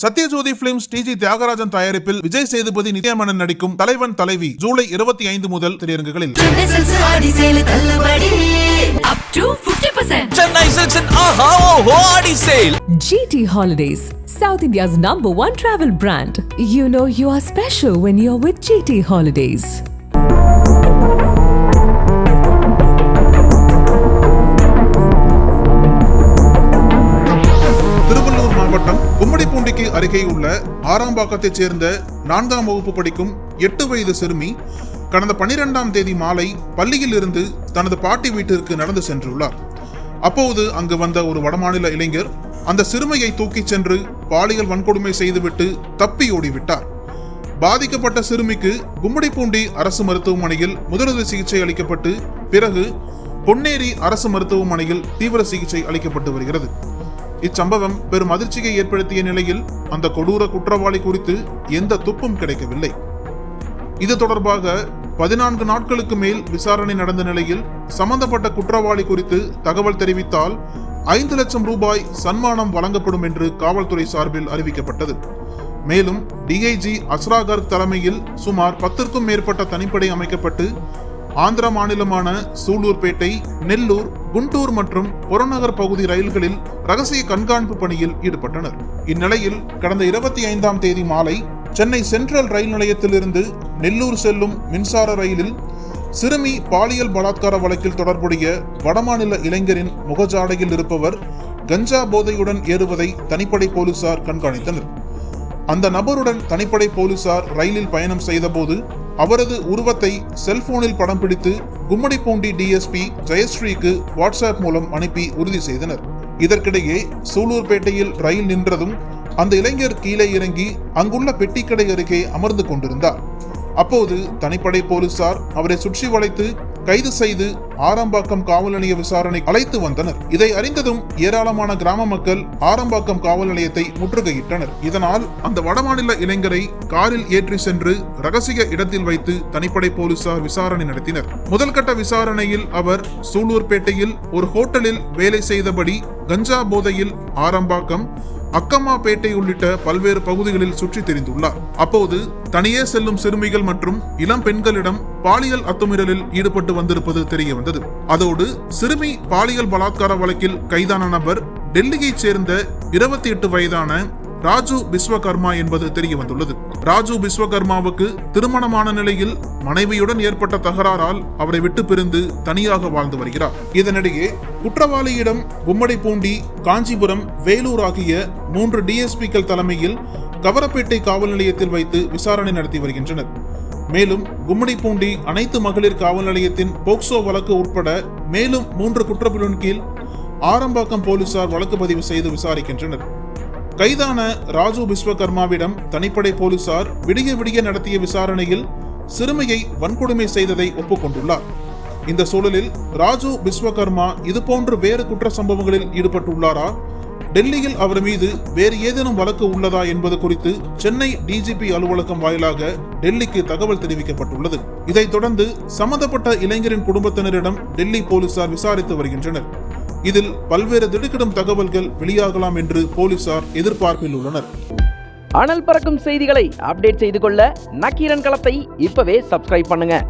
Sathyajothi films டிஜி தியாகராஜன் தயாரிப்பில் விஜய் சேதுபதி நித்யாமேனன் நடிக்கும் தலைவன் தலைவி ஜூலை இருபத்தி ஐந்து முதல் திரையரங்குகளில் சென்னை ஆடி சேலு தள்ளுபடி up to 50% Chennai Silks and Aha Oho Adi Sale. GT Holidays, South India's number one travel brand. You know you are special when you're with GT Holidays. அருகே உள்ள ஆறாம்பாக்கத்தைச் சேர்ந்த நான்காம் வகுப்பு படிக்கும் எட்டு வயது சிறுமி கடந்த பனிரெண்டாம் தேதி மாலை பள்ளியில் இருந்து தனது பாட்டி வீட்டிற்கு நடந்து சென்றுள்ளார். அப்போது அங்கு வந்த ஒரு வடமாநில இளைஞர் அந்த சிறுமியை தூக்கிச் சென்று பாலியல் வன்கொடுமை செய்துவிட்டு தப்பி ஓடிவிட்டார். பாதிக்கப்பட்ட சிறுமிக்கு கும்மிடிப்பூண்டி அரசு மருத்துவமனையில் முதலுதவி சிகிச்சை அளிக்கப்பட்டு பிறகு பொன்னேரி அரசு மருத்துவமனையில் தீவிர சிகிச்சை அளிக்கப்பட்டு வருகிறது. இச்சம்பவம் பெரும் அதிர்ச்சியை ஏற்படுத்திய நிலையில் அந்த கொடூர குற்றவாளி குறித்து எந்த துப்பும் கிடைக்கவில்லை. இது தொடர்பாக பதினான்கு நாட்களுக்கு மேல் விசாரணை நடந்த நிலையில் சம்பந்தப்பட்ட குற்றவாளி குறித்து தகவல் தெரிவித்தால் ஐந்து லட்சம் ரூபாய் சன்மானம் வழங்கப்படும் என்று காவல்துறை சார்பில் அறிவிக்கப்பட்டது. மேலும் டிஐஜி அஸ்ராகர் தலைமையில் சுமார் பத்திற்கும் மேற்பட்ட தனிப்படை அமைக்கப்பட்டு ஆந்திர மாநிலமான சூலூர்பேட்டை நெல்லூர் குண்டூர் மற்றும் புறநகர் பகுதி ரயில்களில் ரகசிய கண்காணிப்பு பணியில் ஈடுபட்டனர். இந்நிலையில் கடந்த இருபத்தி ஐந்தாம் தேதி மாலை சென்னை சென்ட்ரல் ரயில் நிலையத்திலிருந்து நெல்லூர் செல்லும் மின்சார ரயிலில் சிறுமி பாலியல் பலாத்கார வழக்கில் தொடர்புடைய வடமாநில இளைஞரின் முகஜாடையில் இருப்பவர் கஞ்சா போதையுடன் ஏறுவதை தனிப்படை போலீசார் கண்காணித்தனர். அந்த நபருடன் தனிப்படை போலீசார் ரயிலில் பயணம் செய்தபோது அவரது உருவத்தை செல்போனில் படம் பிடித்து கும்மடிப்பூண்டி டிஎஸ்பி ஜெயஸ்ரீக்கு வாட்ஸ்அப் மூலம் அனுப்பி உறுதி செய்தனர். இதற்கிடையே சூலூர்பேட்டையில் ரயில் நின்றதும் அந்த இளைஞர் கீழே இறங்கி அங்குள்ள பெட்டிக்கடை அருகே அமர்ந்து கொண்டிருந்தார். அப்போது தனிப்படை போலீசார் அவரை சுற்றி வளைத்து கைது செய்து ஆரம்பாக்கம் காவல் நிலைய விசாரணை அழைத்து வந்தனர். இதை அறிந்ததும் ஏராளமான கிராம மக்கள் ஆரம்பாக்கம் காவல் நிலையத்தை முற்றுகையிட்டனர். இதனால் அந்த வடமாநில இளைஞரை காரில் ஏற்றி சென்று ரகசிய இடத்தில் வைத்து தனிப்படை போலீசார் விசாரணை நடத்தினர். முதல்கட்ட விசாரணையில் அவர் சூலூர்பேட்டையில் ஒரு ஹோட்டலில் வேலை செய்தபடி கஞ்சா போதையில் ஆரம்பாக்கம் அக்கம்மாபேட்டை உள்ளிட்ட பல்வேறு பகுதிகளில் சுற்றி தெரிந்துள்ளார். அப்போது தனியே செல்லும் சிறுமிகள் மற்றும் இளம் பெண்களிடம் பாலியல் அத்துமீறலில் ஈடுபட்டு வந்திருப்பது தெரிய வந்தது அதோடு சிறுமி பாலியல் பலாத்கார வழக்கில் கைதான நபர் டெல்லியைச் சேர்ந்த இருபத்தி எட்டு வயதான ராஜு விஸ்வகர்மா என்பது தெரிய வந்துள்ளது ராஜு விஸ்வகர்மாவுக்கு திருமணமான நிலையில் மனைவியுடன் ஏற்பட்ட தகராறால் அவரை விட்டு பிரிந்து தனியாக வாழ்ந்து வருகிறார். இதனிடையே குற்றவாளியிடம் கும்மடிப்பூண்டி காஞ்சிபுரம் வேலூர் ஆகிய மூன்று டிஎஸ்பிக்கள் தலைமையில் கவரப்பேட்டை காவல் நிலையத்தில் வைத்து விசாரணை நடத்தி வருகின்றனர். மேலும் கும்மிடிப்பூண்டி அனைத்து மகளிர் காவல் நிலையத்தின் போக்சோ வழக்கு உட்பட மேலும் மூன்று குற்றப்பிரிவின் கீழ் ஆரம்பாக்கம் போலீசார் வழக்கு பதிவு செய்து விசாரிக்கின்றனர். கைதான ராஜு விஸ்வகர்மாவிடம் தனிப்படை போலீசார் விடிய விடிய நடத்திய விசாரணையில் சிறுமியை வன்கொடுமை செய்ததை ஒப்புக்கொண்டுள்ளார். இந்த சூழலில் ராஜு விஸ்வகர்மா இதுபோன்று வேறு குற்ற சம்பவங்களில் ஈடுபட்டுள்ளாரா? டெல்லியில் அவர் மீது வேறு ஏதேனும் வழக்கு உள்ளதா என்பது குறித்து சென்னை டிஜிபி அலுவலகம் வாயிலாக டெல்லிக்கு தகவல் தெரிவிக்கப்பட்டுள்ளது. இதைத் தொடர்ந்து சம்பந்தப்பட்ட இளைஞரின் குடும்பத்தினரிடம் டெல்லி போலீசார் விசாரித்து வருகின்றனர். இதில் பல்வேறு திடுக்கிடும் தகவல்கள் வெளியாகலாம் என்று போலீசார் எதிர்பார்ப்பில் உள்ளனர். அனல் பறக்கும் செய்திகளை அப்டேட் செய்து கொள்ள நக்கீரன் களத்தை இப்பவே சப்ஸ்கிரைப் பண்ணுங்க.